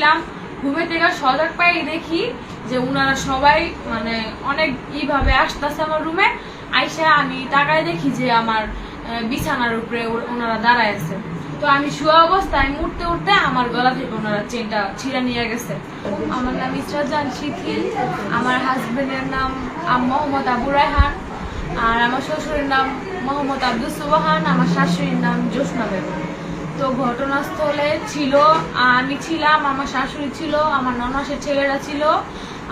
ঘুমাইছিলাম ঘুমে থেকে সজাগ পাই দেখি যে ওনারা সবাই মানে অনেক ইভাবে আসতেছে আমার রুমে আইসা আমি তাকায় দেখি যে আমার বিছানার উপরে ওনারা দাঁড়ায় আছে। তো আমি শুয়ে অবস্থায় আমি উঠতে আমার গলা থেকে ওনারা চেনটা ছিঁড়ে নিয়ে গেছে। আমার নাম ইসরাজান শিথিল, আমার হাজবেন্ডের নাম মোহাম্মদ আবু রায়হান, আর আমার শ্বশুরের নাম মোহাম্মদ আব্দুল সুবাহান, আমার শাশুড়ির নাম জোসনা বেগম। তো ঘটনাস্থলে ছিল, আমি ছিলাম, আমার শাশুড়ি ছিল, আমার ননাসের ছেলেরা ছিল,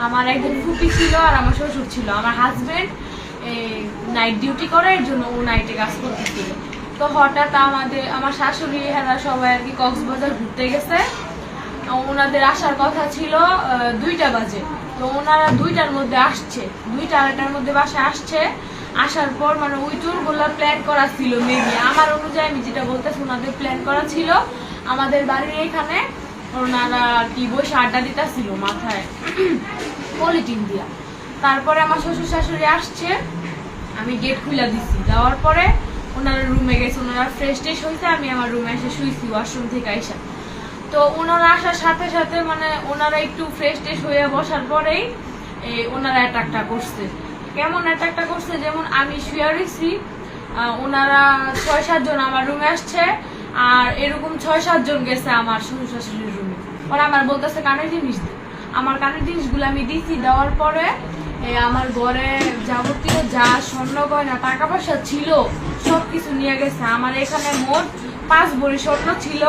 আমার একজন ফুপি ছিল আর আমার শ্বশুর ছিল। আমার হাজবেন্ড নাইট ডিউটি করে, এর জন্য ও নাইটে কাজ করতেছিল। তো হঠাৎ আমাদের, আমার শাশুড়ি, এরা সবাই আর কি কক্সবাজার ঘুরতে গেছে। ওনাদের আসার কথা ছিল দুইটা বাজে। তো ওনারা দুইটার মধ্যে আসছে, দুইটা আড়াইটার মধ্যে বাসায় আসছে। আসার পর মানে ওই ট্যুরগুলো প্ল্যান করা ছিল মেবি আমার অনুযায়ী আমি যেটা বলতেছি, ওনাদের প্ল্যান করা ছিল। আমাদের বাড়ির এখানে ওনারা কি বসে আড্ডা দিতেছিল মাথায়। পলিটিন দিয়া। তারপরে আমার শ্বশুর শাশুড়ি আসছে। আমি গেট খুলে দিছি। দেওয়ার পরে ওনারা রুমে গেছে, ওনারা ফ্রেশ ট্রেশ হয়েছে আমি আমার রুমে এসে শুইছি ওয়াশরুম থেকে আইসা। তো ওনারা আসার সাথে সাথে মানে ওনারা একটু ফ্রেশ ট্রেশ হয়ে বসার পরেই ওনারা অ্যাটাকটা করছে। কেমন অ্যাটাকটা করছে, যেমন আমি শুয়ে রয়েছি ওনারা ছয় সাতজন আমার রুমে আসছে, আর এরকম ছয় সাতজন গেছে আমার শ্বশুর শাশুড়ির রুমে ওরা আমার বলতেছে, কানের জিনিস আমার কানের জিনিসগুলো আমি দিছি, দেওয়ার পরে আমার ঘরে যাবতীয় যা স্বর্ণ গয়না টাকা পয়সা ছিল সব কিছু নিয়ে গেছে। আমার এখানে মোট পাঁচ ভরি স্বর্ণ ছিল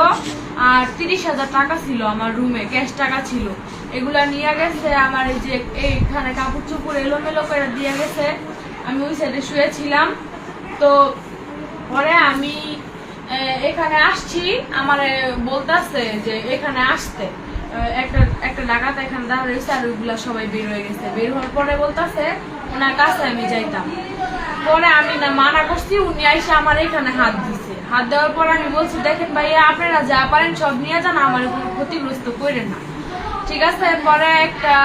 আর তিরিশ হাজার টাকা ছিল আমার রুমে ক্যাশ টাকা ছিল। এগুলা নিয়ে গেছে, আমার এই যে এইখানে কাপড় চুপুর এলোমেলো করে দিয়ে গেছে। আমি ওই সাইডে শুয়েছিলাম। তো পরে আমি এখানে আসছি, আমার বলতেছে যে এখানে আসতে। একটা একটা ডাকাত এখানে দাঁড়িয়ে রয়েছে আর ওইগুলা সবাই বের হয়ে গেছে। বের হওয়ার পরে বলতেছে, ওনার কাছে আমি যাইতাম। পরে আমি না মানা করছি, উনি আইসা আমার এখানে হাত দিছে। হাত দেওয়ার পর আমি বলছি, দেখেন ভাইয়া, আপনারা যা পারেন সব নিয়ে যান, আমার কোনো ক্ষতিগ্রস্ত করেন না। ঠিক আছে, পরে একটা,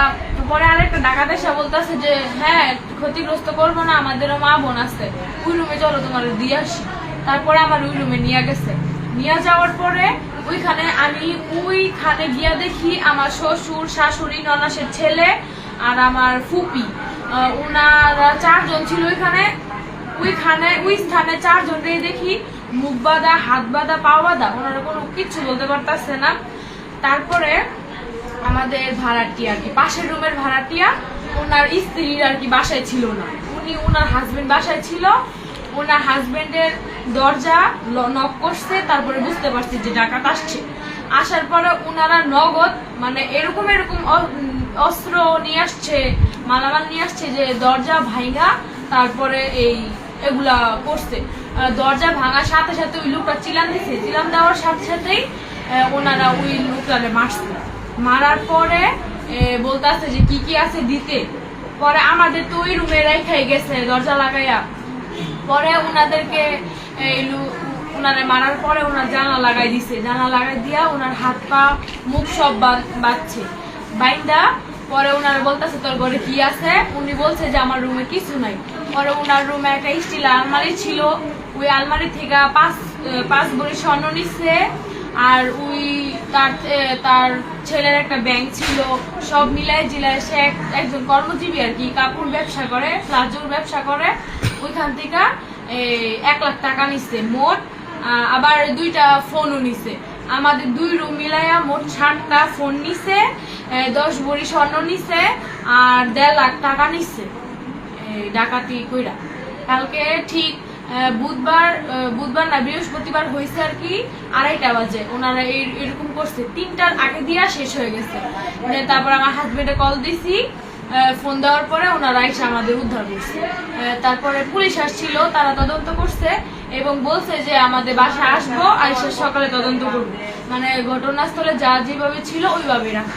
পরে আরেকটা ডাকাত এসে বলতেছে যে হ্যাঁ ক্ষতিগ্রস্ত করব না, আমাদেরও মা বোন আছে, ওই রুমে চলো, তোমার দিয়ে আসি। তারপরে আমার ওই রুমে নিয়ে গেছে। নিয়ে যাওয়ার পরে ওইখানে আমি ওইখানে গিয়া দেখি আমার শ্বশুর, শাশুড়ি, ননাসের ছেলে আর আমার ফুপি। ওনারা চারজন ছিল ওইখানে। ওইখানে, ওই স্থানে চারজন রে দেখি মুখ বাঁধা, হাত বাঁধা, পা বাঁধা, ওনারা কোনো কিচ্ছু বলতে পারতেছে না। তারপরে আমাদের ভাড়াটিয়া আর কি, পাশের রুমের ভাড়াটিয়া ওনার স্ত্রীর আর কি বাসায় ছিল না। উনি ওনার হাজবেন্ড বাসায় ছিল, ওনার হাজবেন্ডের দরজা নক করছে, তারপরে বুঝতে পারছি যে ডাকাত আসছে। আসার পরে ওনারা নগদ মানে এরকম এরকম অস্ত্র নিয়ে আসছে, মালামাল নিয়ে আসছে যে দরজা ভাইঙ্গা তারপরে এই এগুলা করছে। দরজা ভাঙার সাথে সাথে ওই লোকটা চিলান দিছে। চিলান দেওয়ার সাথে সাথেই ওনারা ওই লোকটারে মারছে। মারার পরে বলতেছে যে কি কি আছে দিতে। পরে আমাদের তো ওই রুমে রেখাই গেছে দরজা লাগাইয়া। পরে ওনাদেরকে ওনারে মারার পরে ওনার জানা লাগাই দিছে। জানা লাগাই দিয়া ওনার হাত পা, মুখ সব বাঁধছে। বাইন্দা, পরে ওনারা বলতেছে, তোর ঘরে কি আছে? উনি বলছে যে, আমার রুমে কিছু নাই। পরে ওনার রুমে একটা স্টিল আলমারি ছিল। ওই আলমারি থেকে পাঁচ পাঁচ ভরি স্বর্ণ নিচ্ছে আর ওই তার তার ছেলের একটা ব্যাংক ছিল। সব মিলায় জিলায় সে একজন কর্মজীবী আর কি, কাপড় ব্যবসা করে, প্লাজোর ব্যবসা করে। ওইখান থেকে এক লাখ টাকা নিচ্ছে মোট। আবার দুইটা ফোনও নিছে। আমাদের দুই রুম মিলাইয়া মোট ষাটটা ফোন নিছে। দশ ভরি স্বর্ণ নিছে। আর দেড় লাখ টাকা এই ডাকাতি কইরা। কালকে ঠিক বুধবার বুধবার না, বৃহস্পতিবার হয়েছে আর কি আড়াইটা বাজে। ওনারা এরকম করছে। তিনটার আগে দিয়া শেষ হয়ে গেছে। মানে তারপর আমার হাজবেন্ডে কল দিছি ফোন দেওয়ার পরে ওনারা এসে আমাদের উদ্ধার করছে। তারপরে পুলিশ আসছিল, তারা তদন্ত করছে এবং বলছে যে আমাদের বাসা আসব আর সকালে তদন্ত করব। মানে ঘটনাস্থলে যা যেভাবে ছিল ওইভাবেই রাখা